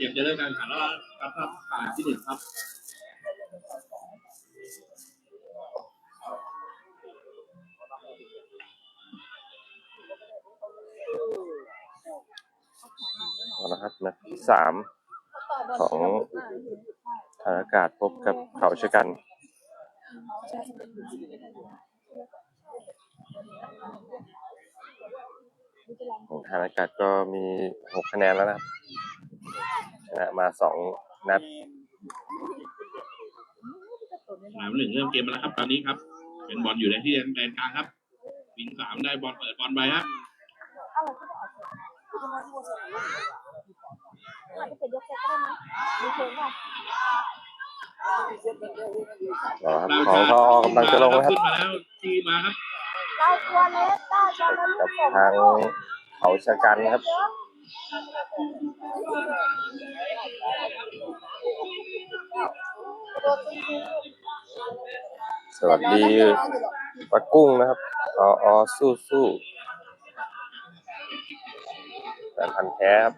รียมจะเริ่มการแข่งขันแล้วครับครับฝ่ายที่หนึ่งครับเอาละครับนัดที่สามของทางอากาศพบกับเขาชะกันของทางอากาศก็มีหกคะแนนแล้วนะครับ นะมาสองนัดสนามหนึ่งเริ่มเกมมาแล้วครับ ตอนนี้ครับ เป็นบอลอยู่ในที่แดนกลางครับ วิงสามได้บอลเปิดบอลไปครับอาจจะเป็นยกเซตก็ได้นะมีเพลงป่ะเอาละครับของทอกำลังจะลงแล้วครับขึ้นมาแล้วทีมาครับเราตัวเล็กได้ตอนนั้นกับทางเขาชะกันครับ สวัสดีปะกุ้งนะครับอออสู้สู้แฟนพันธุ์แท้ครับ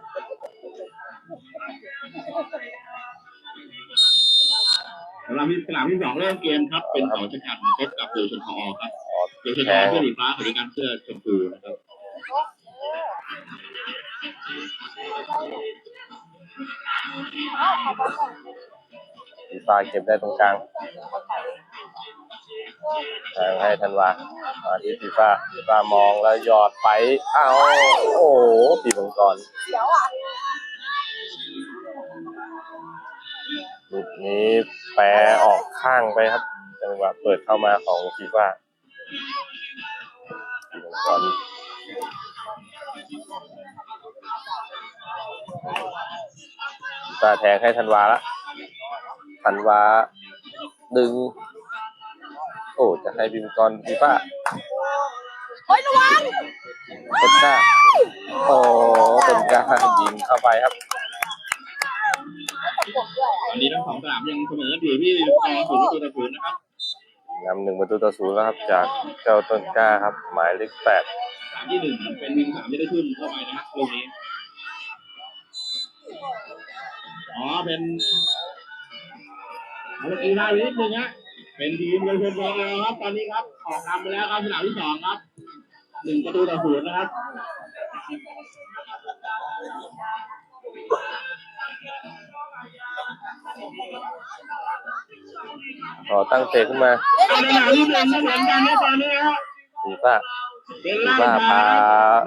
สำหรับสนามที่สองเริ่มเกมครับ เป็นของชะกันพบกับเดือชนทอครับอ๋อเดือชนทแท้อเสื้อสีฟ้าขณะการเสื้อชมพูนะครับ อีฟ้าเก็บได้ตรงกลางทางให้ธันวามาที่ฟีฟ้าฟีฟ้ามองแล้วหยอดไป อ้าว โอ้โหปีมังกรเดี๋ยวอะลูกนี้แปรออกข้างไปครับ จังหวะเปิดเข้ามาของฟีฟ่าปีมังกร ฟีฟ้าแทงให้ธันวาละธันวาดึง โอ้ จะให้บิมกรฟีฟ่าเฮ้ยระวังต้นกล้าโอ้ต้นกล้ายิงเข้าไปครับตอนนี้ทั้งสองสนามยังเสมอกันอยู่ที่กองศูนย์ประตูต่อศูนย์นะครับนำหนึ่งประตูต่อศูนย์แล้วครับ จากเจ้าต้นกล้าครับ หมายเลขแปดสนามที่หนึ่งเป็นวิงสามที่ได้ขึ้นเข้าไปนะครับตรงนี้ อ๋อเป็นเมื่อกี้ได้นิดนึงฮะเป็นทีมเยาวชนของเราครับ ตอนนี้ครับ ออกนำไปแล้วครับสนามที่สองครับหนึ่งประตูต่อศูนย์นะครับขอตั้งเตะขึ้นมาเอาสนามที่หนึ่งก็เหมือนกันนะตอนนี้ฮะฟีฟ่าเป็นล่างว่าพา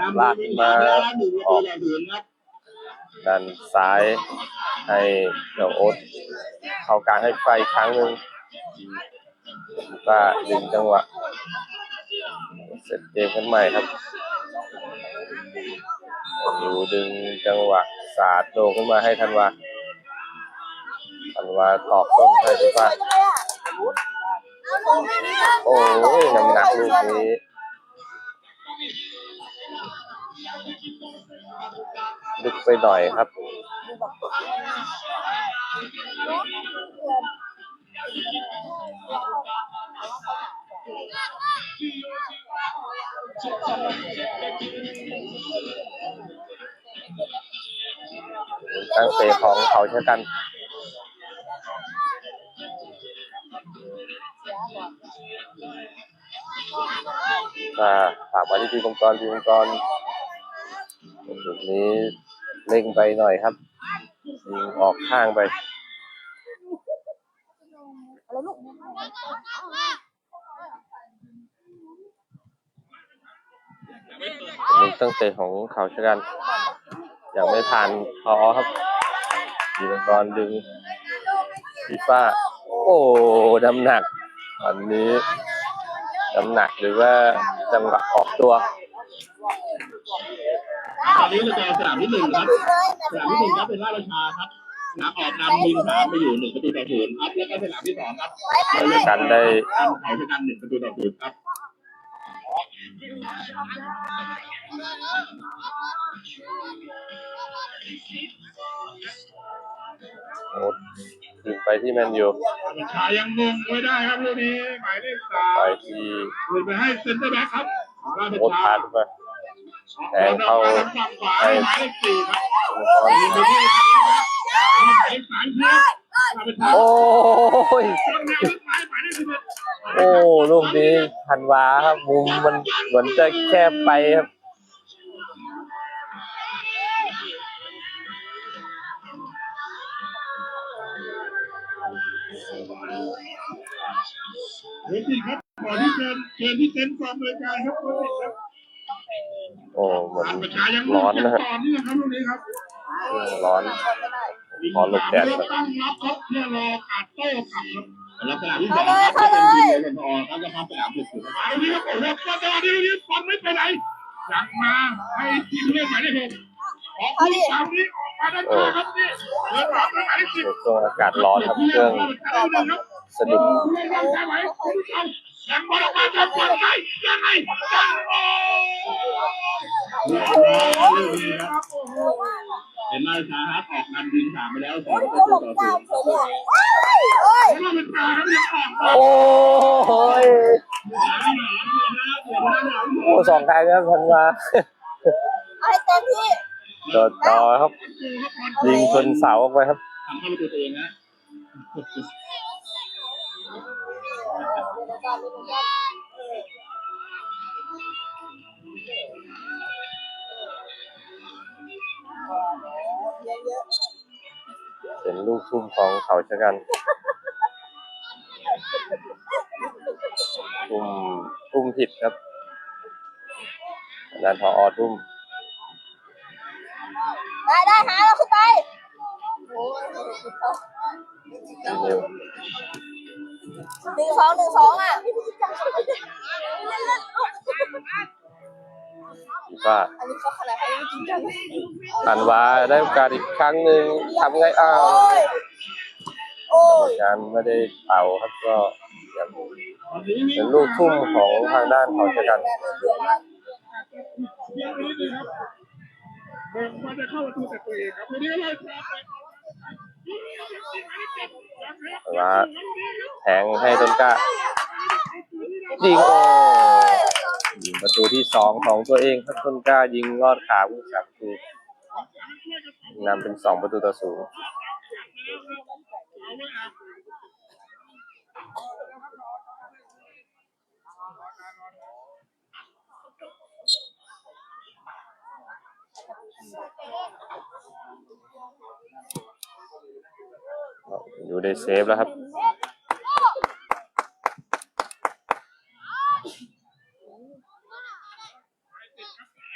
นำลากมาแล้วครับหนึ่งประตูต่อศูนย์ครับ ด้านซ้ายให้เจ้าโอ๊ตเข้ากลางให้ไฟครั้งหนึ่งฟีฟ่าดึงจังหวะ เสร็จเกมกันใหม่ครับอยู่ดึงจังหวะสาดโดขึ้นมาให้ธันวาธันวาตอกต้นให้ฟีฟ่าโอ้ยน้ำหนักลูกนี้ ลึกไปหน่อยครับ ตั้งเตะของเขาเช่นกันอ่าฝากมาที่ทีมมังกรทีมมังกรจุดนี้ เร่งไปหน่อยครับยิงออกข้างไปอะไรลูกลูกตั้งเตะของเขาชะกันยังไม่ผ่านพอครับทีมมังกรดึงฟีฟ้า โอ้น้ำหนักอันนี้น้ำหนักหรือว่าจังหวะออกตัว ตอนนี้สกอร์สนามที่หนึ่งครับดีเลยแมสตช์นามที่หนึ่งครับเป็นราชประชาครับสนามออกนำยิงสามไปอยู่หนึ่งประตูต่อศูนย์ครับแล้วก็สนามที่สองครับไปไปเขาไปชะกันได้การเขาชกันหนึ่งประตูต่อศูนย์ครับโอ๊ตขึ้นไปที่แมนยูประชายังงงไม่ได้ครับลูกนี้หมายเลขสามไปที่คืนไปให้เซ็นเตอร์แบ็คครับของราชโอ๊ตประพาชาดไป แทงเข้าทางฝั่งขวาให้หมายสีครับสโมสรยิงไปที่หมายสามเชียร์ราชประชาโอ้ยโอ้ลูกนี้ทันวาครับมุมมันเหมือนจะแคบไปครับเฮ้ยครับขอที่เชิญเชิญที่เซ็นกองบริการครับคุณสิครับ โอ้เหมือนราชประชายังร้อนนะฮะต่อเนื่องครับลูกนี้ครับร้อนขอหลบแดดเริ่ก่มอนตั้งรับครับเพื่อรอการโต้กลับครับลักษณะที่สองครับก็เป็นทีมเรนทอร์ครับจะเข้าสนามสุดๆครับอันนี้ก็ผมว่าก็ตอนนี้นี้บอลไม่ไปไหนยังมาให้ทีมเล่นหมายเลขหกของคุณสามนี้ออกมาด้านหน้าครับนี่เดินหลังหมายเลขสิบในช่วงอากาศร้อนครับเครื่องสะดุดยังบอลออกมาทำบอลไงยังไงยังโอ้เป็นราชาครับออกนำยิงสาม ไปแล้วสองประโอ้ตูหลต่งอศูเจ้านย์เฉยเลยโอ้ยเพราะว่าเป็นตาครับยังออกมาโอ้ยโอ้สองครั้งครับทันวาเอาให้เต็มที่โดดต่อครับ ยิงชนเสาออกไปครับทำเข้าประตูตัวเองนะ เป็นลูกทุ่มของเขาชะกันทุ่มทุ่มผิดครับด้านพออทุ่ม ได้ได้หาเราขึ้นไปโอ้ยเร็วหนึ่งสองหนึ่งสองอะ ฟีฟ่าอันนี้เขาขนาดเขาจริงจังทันวาได้โอกาสอีกครั้งหนึ่งทำไงอ้าวโอ้ยโอ้ยการไม่ได้เป่าครับก็ยังเป็นลูกทุ่มของทางด้านเขาชะกันเบิ่งมันจะเข้าประตูแต่ตัวเองครับวันนี้เราชาไป แต่ว่าแทงให้ต้นกล้ายิงโอ้ยิงประตูที่สองของตัวเองครับต้นกล้ายิงลอดขาผู้จับคือนำเป็นสองประตูต่อศูนย์ อยู่ได้เซฟแล้วครับ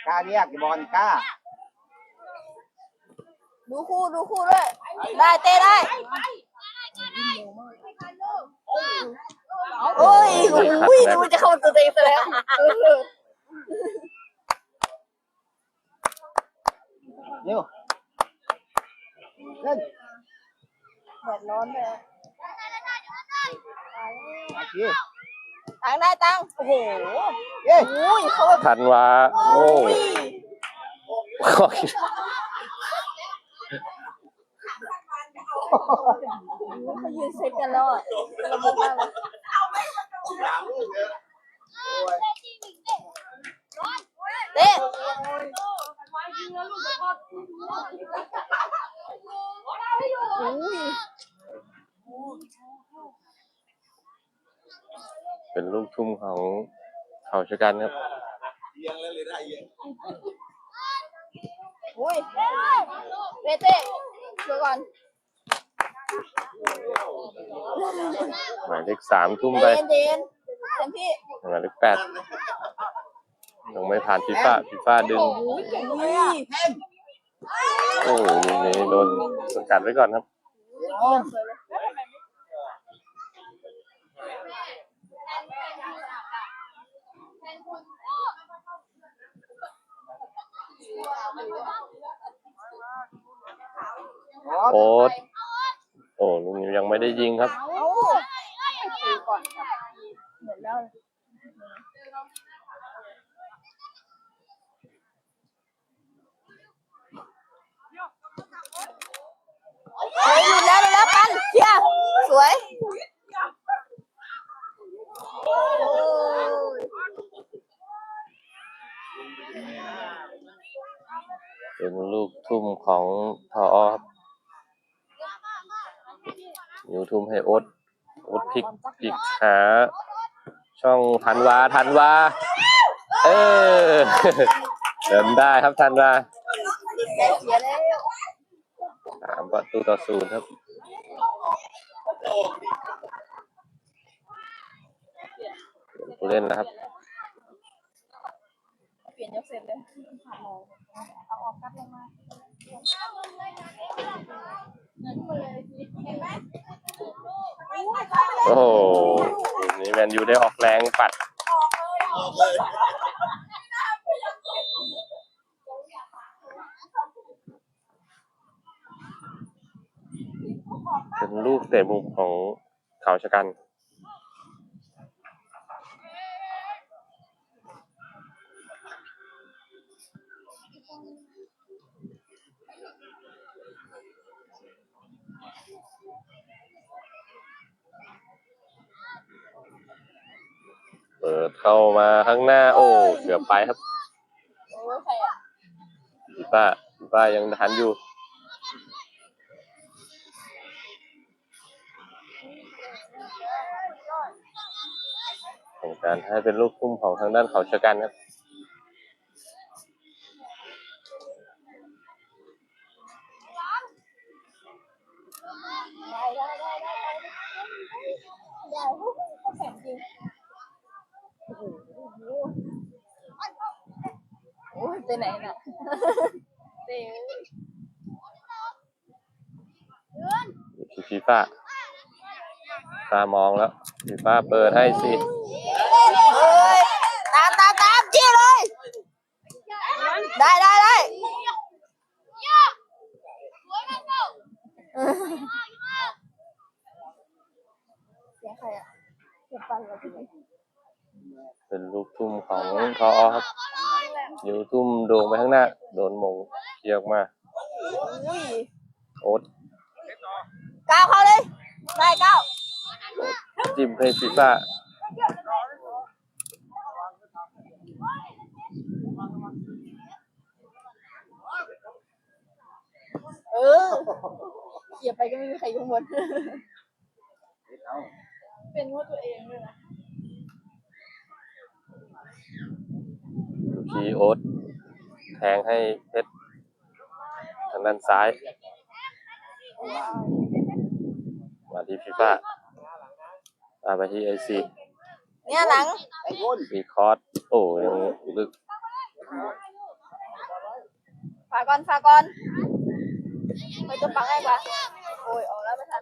กล้าเรียกบอลกล้า ดูคู่ดูคู่ด้วย ได้เต้ได้ โอ้ยโอ้ยดูจะเข้าตัวเองซะแล้วเร็วเล่น แดดร้อนเลยอาชีตังได้ตังโอ้โหเย้อุ้ยเขาแบบทันวาโอ้ยเขายืนเซตกันแล้วอะระบบมากเลยเต้อุ้ย เป็นลูกทุ่มของเขาชะกันครับอุ้ยเต้เต้เดี๋ยวก่อนหมายเลขสามทุ่มเดไปนเดนเต็มที่หมายเลขแปดยังไม่ผ่านฟีฟ่าฟีฟ่าดึง โอ้โหเก่งเลยอะโอ้โหลูกนี้โดนสกัดไว้ก่อนครับ โอ๊ตโอ้ลุงนิวยังไม่ได้ยิงครับ เอาตีก่อนครับเหมือนแล้วเฮ้ยหลุดแล้วหลุดแล้วปันเชียสวยเป็นลูกทุ่มของทอครับ นิวทุ่มให้อ๊ตโอ๊ตพลิกพลิกหา ช่องทันวาทันวาเออเดินได้ครับทันวาใจเสียแล้วสามประตูต่อศูนย์ครับเล่นผู้เล่นนะครับเปลี่ยนยกเสร็จเลยผ่านเลยเอาออกกัดลงมาเงินมาเลยเห็นไหม โอ้โหนี่แมนยูได้ออกแรงปัด เป็นลูกเตะมุมของเขาชะกัน เปิดเข้ามาข้างหน้า โอ้เกือบ ไปครับโอ้ยใครอะพี่ป้าพี่ป้ายังทันอยู่ ของการให้เป็นลูกทุ่มของทางด้านเขาชะกันครับ ได้ได้ได้ได้ได้ได้เขาแข็งจริงโอ้ โหโอ้ยไปไหนน่ะเต้ยพี่ฟีฟ้าตามองแล้วฟีฟ้าเปิดให้สิเฮ้ยตามตามตามจี้เลย ได้ได้ได้เสียงใครอะเสียงปันเหรอพี่ เป็นลูกทุ่มของทอครับอยู่ทุ่มโด่งไปข้างหน้า โดนมงเยอะมากอุ้ยโอ๊ตก้าวเข้าเลย ได้ก้าวจิ้มให้ฟีฟ้าเออเขี่ยไปก็ไม่มีใครกังวลเป็นว่าตัวเองเลยนะ พีโอ๊ตแทงให้เพชรทางด้านซ้าย มาที่ฟีฟ้ามาไปที่ไอซีเนี่ยหลังไอ้คนมีคอร์สโอ้ยังลึกฝากก่อนฝากก่อนไปตัวปังง่ายกว่าโอ้ยออกแล้วไม่ทัน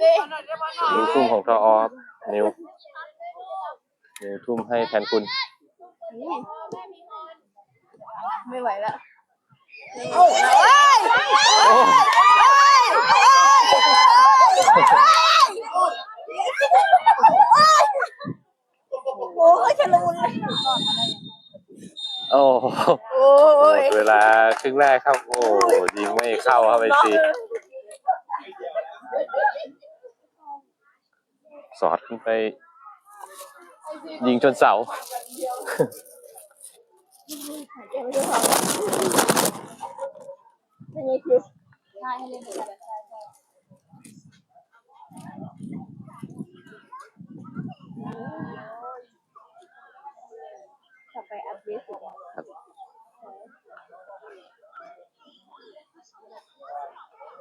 นี่นิวทุ่มของทอครับ นิวนิวทุ่มให้แทนคุณ ไม่ไหวแล้วโอ้ยโอ้โอ้ยชะลุนเลยโอ้โหโอ้ยเวลาครึ่งแรกครับ โอ้ยิงไม่เข้าครับไอซี อดขึ้นไป ยิงชนเสาแกไม่ได้ฟังไม่มีคิวใช่ให้เล่นเหมือนกันกลับไปอัพเดทสุดอะ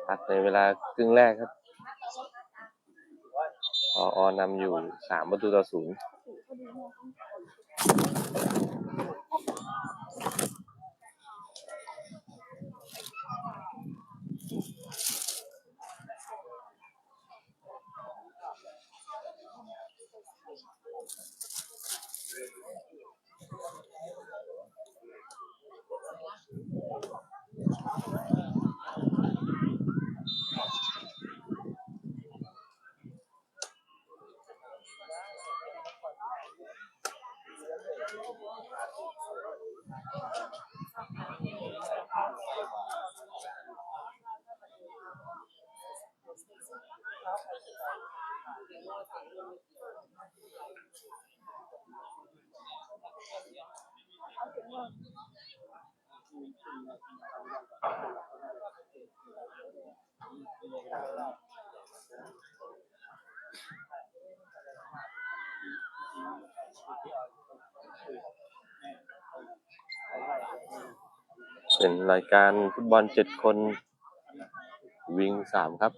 พักในเวลาครึ่งแรกครับ พออนำอยู่สามประตูต่อศูนย์ เป็นรายการฟุตบอลเจ็ดคนวิงสามครับ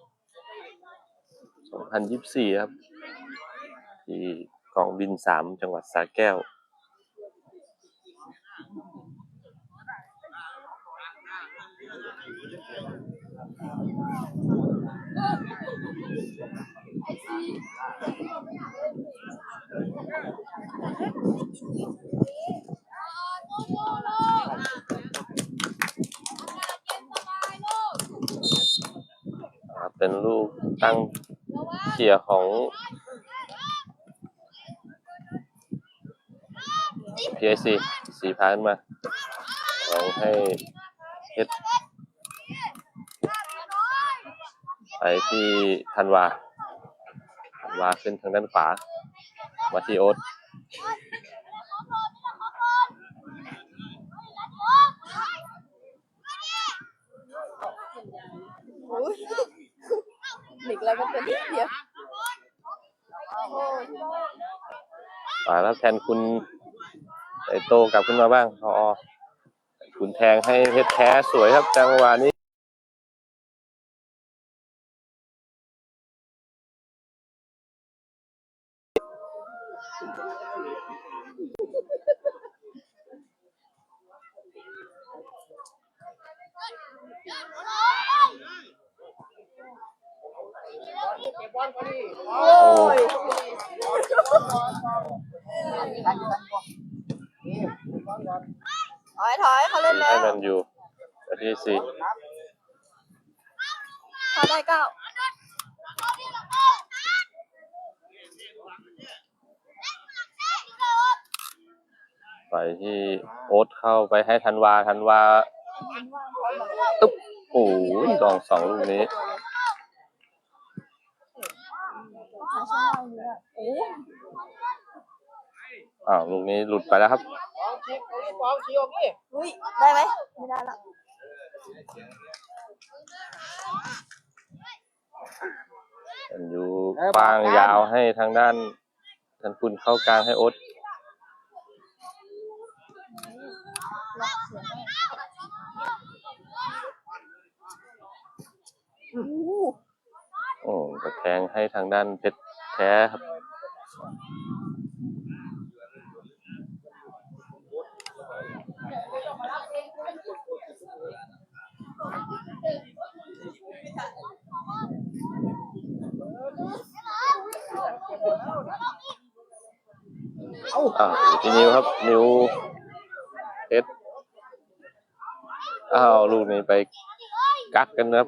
สองพันยิบสี่ครับ ที่กองบินสามจังหวัดสระแก้ว ครับ เป็นลูกตั้งเชียของ PIC สีพาขึ้นมาลองให้เฮ็ด ไปที่ธันวาธันวาขึ้นทางด้านขวา มาที่โอ๊ตอุ้ยหลีกแล้วก็เป็นนิดเดียวโอ้ยขวาแล้วแทนคุณไอโตกลับขึ้นมาบ้างพอคุณแทงให้เพชรแท้สวยครับจังหวะนี้ ถอยถอยเขาเล่นแล้ให้วมันอยู่นาทีสี่เขาได้เก้าไปที่โอ๊ตเข้าไปให้ธันวาธันวา ตุ๊บโอ้ยลองสองลูกนี้ อ้ยอ้าวลูกนี้หลุดไปแล้วครับอุ้ยได้ไหมไม่ได้ละมันอยู่ฟางยาวให้ทางด้านทันคุณเข้ากลางให้โอ๊ตอู้โอ้จะแทงให้ทางด้านเพชรแท้ครับ อ่าอยู่ที่นิ้วครับ นิ้วเพชรอ้าว ลูกนี้ไปกักกันนะครับ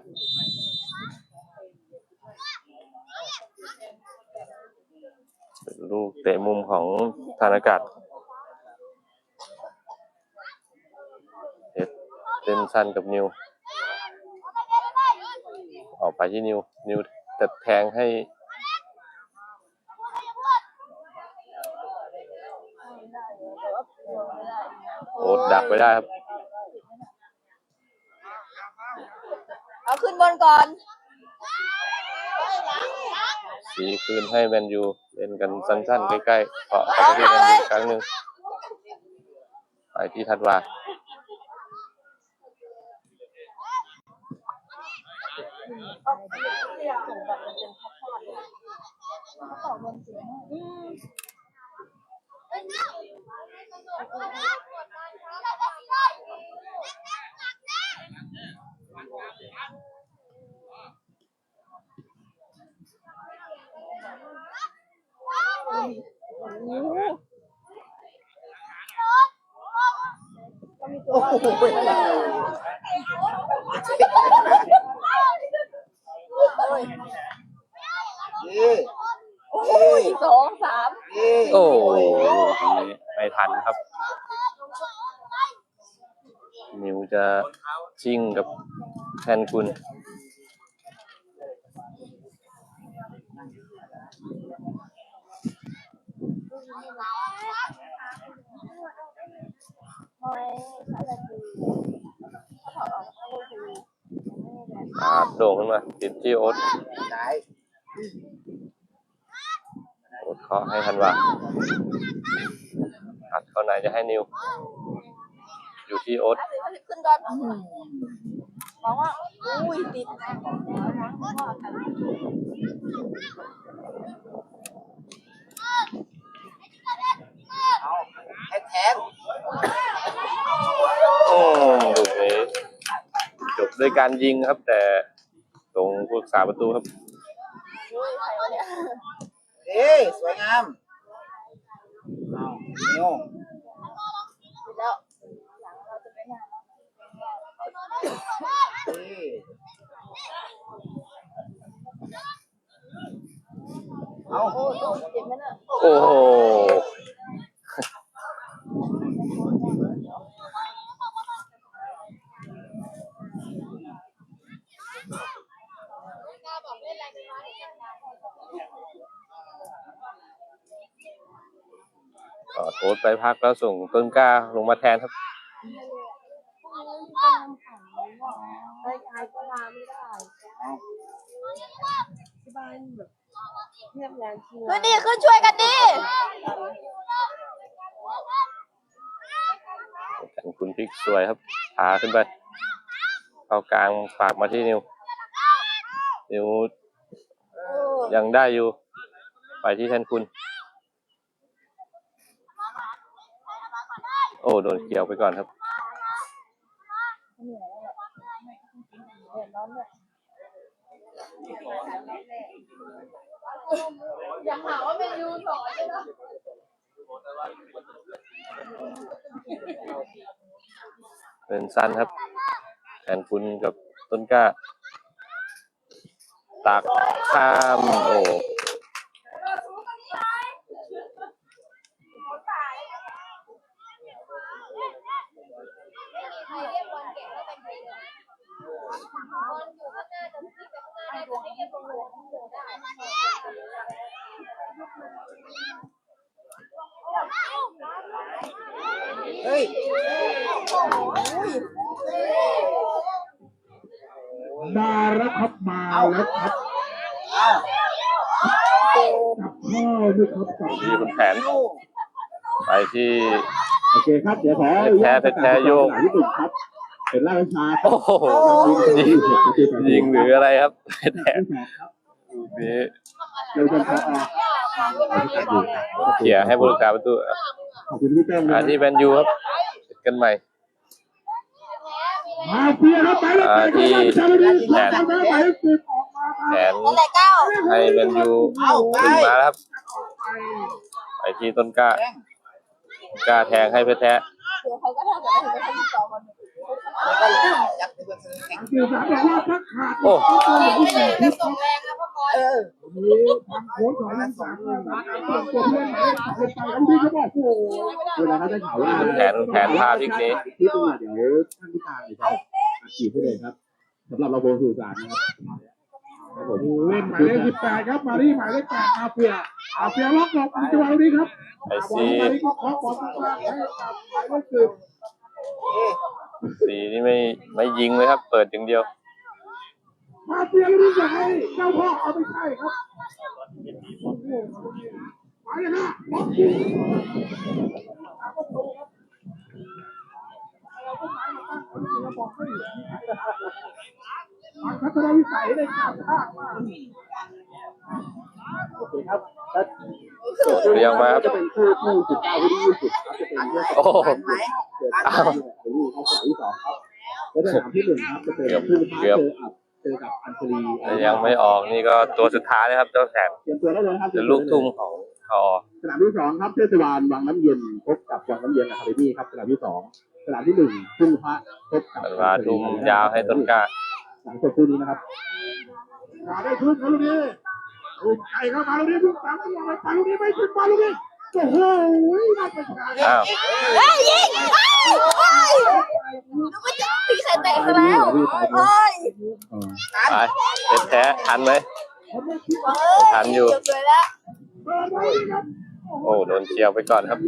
เป็นลูกเตะมุมของธานอากาศเพชรเล่นสั้นกับนิว ออกไปที่นิว นิวจะแทงให้ โอ๊ตดักไว้ได้ครับ เอาขึ้นบนก่อน สีคืนให้แมนยู เล่นกันสั้นๆ ใกล้ๆเพราะไปที่แมนยูอีกครั้งหนึ่งไปที่ทัดวา โอ้โหเย่โอ้ยสองสามโอ้โหลูกนี้ไม่ทันครับ นิวจะชิ่งกับแทนคุณ อาโด่งขึ้นมาติดที่โอ๊ตไหนโอ๊ตเคาะให้ทันวาอัดเข้าไหนจะให้นิว อยู่ที่โอ๊ตขึ้นก่อนบอกว่าอุ้ยติดเอาแทนแทน โอ้ลูกนี้ จบด้วยการยิงครับ แต่ตรงผู้รักษาประตูครับ เอ้ยสวยงามเอานิวแล้วเอ้ยเอาโอ้โห เจ็บไหมเนี่ยโอ้โหก็โค้ชไปพักแล้วส่งต้นกล้าลงมาแทนครับไอ้ไอ้ก็ลาไม่ได้ที่บ้านแบบเทียบงานทีขึ้นดิขึ้นช่วยกันดิกันคุณพลิกสวยครับพาขึ้นไปเข้ากลางฝากมาที่นิว นิวยังได้อยู่ ไปที่แทนคุณ โอ้โดนเกี่ยวไปก่อนครับอยาหาว่าเป็นยูสอนใช่ไหมเป็นสั้นครับแทนคุณกับต้นกล้าตักข้าม โอ้ เฮ้ยมาแล้วครับมาแล้วครับเอากับข้าวด้วยครับกับที่คุณแผนนิวไปที่โอเคครับเดี๋ยวขอแพ้แพ้โยกสนามญี่ปุ่นครับ เป็นราชชาครับโอ้โหยิงยิงหรืออะไรครับแทนลูกนี้เราจะพอเขี่ยให้บริการประตูครับขอบคุณพี่แป้งอ่าที่แมนยูครับเจอกันใหม่มาเพียครับไปเลยอ่าที่ชาลดีแผนไปไปสิบออกมาแผนนั่นแหละเก้าให้แมนยูขึ้นมาแล้วครับ ไปที่ต้นกล้าแทงกล้าแทงให้เพชรแท้เดี๋ยวเขาก็ทำกันแล้วถึงจะทำต่อกัน แล้วก็จับในเบอร์แข่ง สื่อสารบอกว่าถ้าขาดโอ้ ไม่ได้จะส่งแรงนะพ่อกอยเออมีทางโค้ชของนักสามคนตัวเพื่อนไปไปทั้งที่เขาบอกโอ้โหเวลาเขาจะข่าวว่าแผนแผนพาพลิกนี้คลิปนี้เดี๋ยวท่านผู้การเลยครับอัดฉีดให้เลยครับสำหรับเราโบสื่อสารนะครับครับผมเล่นหมายเลขสิบแปดครับมาที่หมายเลขแปดอาเฟียอาเฟียล็อกหลบจังหวะนี้ครับไออาบอลซีมาที่ก็เคาะบอลตรงกลางให้กับหมายเลขสิบ สีนี่ไม่ไม่ยิงเลยครับ เปิดอย่างเดียว มาเฟียลูกนี้จะให้เจ้าพ่อเอาไปใช่ครับหมายเลขห้าล็อกยิงพัฒนาวิสัยในการภาคมากโอเคครับเรียงมาครับจะเป็นคู่ที่สิบเก้าที่ยี่สิบครับจะเป็นเรื่องโอ้โหเกิดขึ้นใน เขาสายที่สองครับ แล้วสนามที่หนึ่งครับจะเป็นคู่ท้ายเจอกับเจอกับอัญชลียังไม่ออกนี่ก็ตัวสุดท้ายนะครับเจ้าแสนเตรียมตัวได้เลยครับเป็นลูกทุ่งของทอสนามที่สองครับเทศบาลวังน้ำเย็นพบกับวังน้ำเย็นอะคาเดมี่ครับสนามที่สองสนามที่หนึ่งทุ่งพระพบกับเป็นว่าทุ่มยาวให้ต้นกล้าหลังจบคู่นี้นะครับมาได้ทุกคนลูกนี้ลูกไก่เข้ามาลูกนี้ลูกสามลูกไปไปลูกนี้ไม่ขึ้นมาลูกนี้โอ้โหน่าเป็นการอ้าวเฮ้ยยิงเฮ้ยเฮ้ยดูไปแล้วพี่ตายโอ้ยไปเป็นแท้ทันไหมทันอยู่ เกือบเลยแล้วโอ้โดนเชียวไปก่อนครับ เ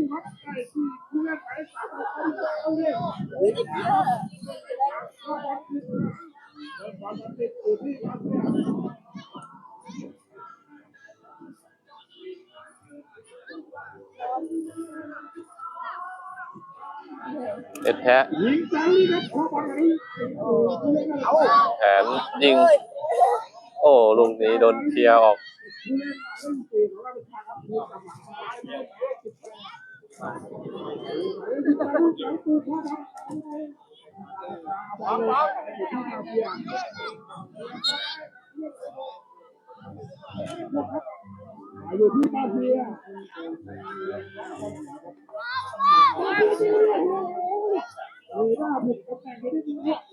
ยิงจั เลยครับขอบอลนี้แผนยิง โอ้ลูกนี้โดนเคลียร์ออก อยู่ที่มาเฟีย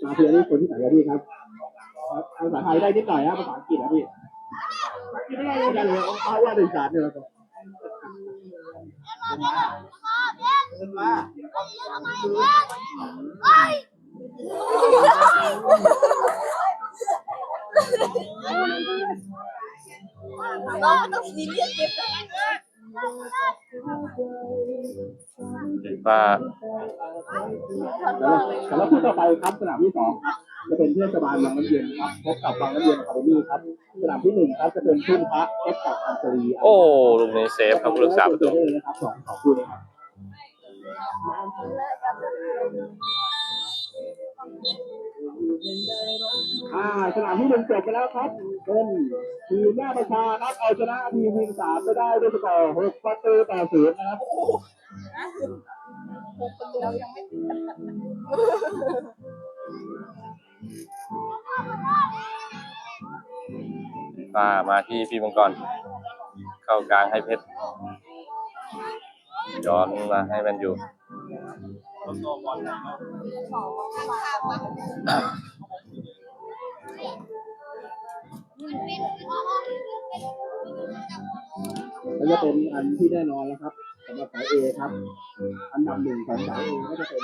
มาเฟีย นี่คนที่ไหนครับพี่ครับ ภาษาไทยได้นิดหน่อยนะภาษาอังกฤษนะพี่ไม่ได้เลยเลยเอาว่าเป็นศาสตร์เนี่ยครับขึ้นมาน้องต้องซีเรียสเก็บนะเป็นว่าแล้วแล้วคู่ต่อไปครับสนามที่สองครับ จะเป็นเทศบาลวังน้ำเย็นครับพบกับวังน้ำเย็นคาร์มี่ครับสนามที่หนึ่งครับจะเป็นทุ่งพระพบกับอันตรีโอ้ลูกนี้เซฟครับผู้รักษาประตูได้เลยนะครับสองสองคู่เลยครับอ่าสนามที่หนึ่งจบไปแล้วครับเป็นทีมหน้าประชาครับเอาชนะทีมทีมสามไปได้ด้วยสกอร์หกประตูต่อศูนย์นะครับว่าม ป้ามาที่พี่มังกร เข้ากลางให้เพชรย้อนมาให้มันอยู่แล้วจะเป็นอันที่แน่นอนแล้วครับ สำหรับสายเอครับ อันดับหนึ่งของสายเอก็จะเป็น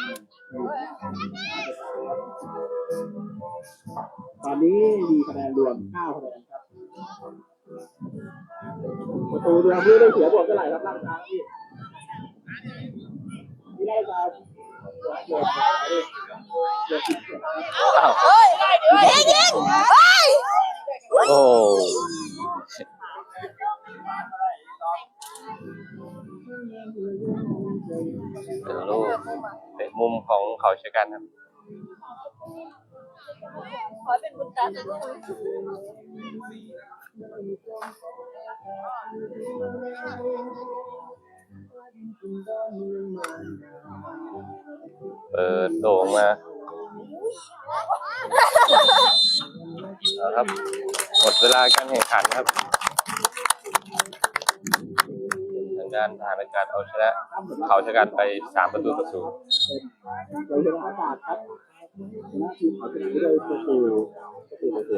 ตอนนี้มีคะแนนรวม9คะแนนครับประตูเดียวพี่ได้เสียบวกเท่าไหร่ครับร่างกายพี่พี่ได้การบวกบวกบวกสิบเจ็ดครับอ้าวเฮ้ยยิงยิงเฮ้ยโอ้ เป็นลูกเตะมุมของเขาเชกันครับ ขอเป็นบุญตาสักคเปิดโด่งมาเอาครับ หมดเวลาการแข่งขันครับ งด้านทหารอากาศเอาชนะเขาชะกันไปสามประตูต่อศูนย์โดยเฉพาะอากาศครับชนะทีมเขาชนะด้วยประตูประตูประตู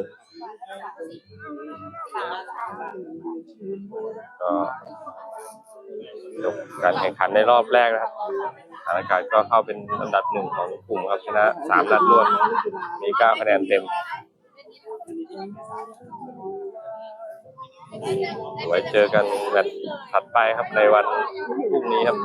ก็จบการแข่งขันในรอบแรกนะครับทารอากาศก็เข้าเป็นอันดับหนึ่งของกลุ่มครับชนะสามนัดรวดมีเก้าคะแนนเต็ม ไว้เจอกันแมตช์ถัดไปครับในวันพรุ่งนี้ครับ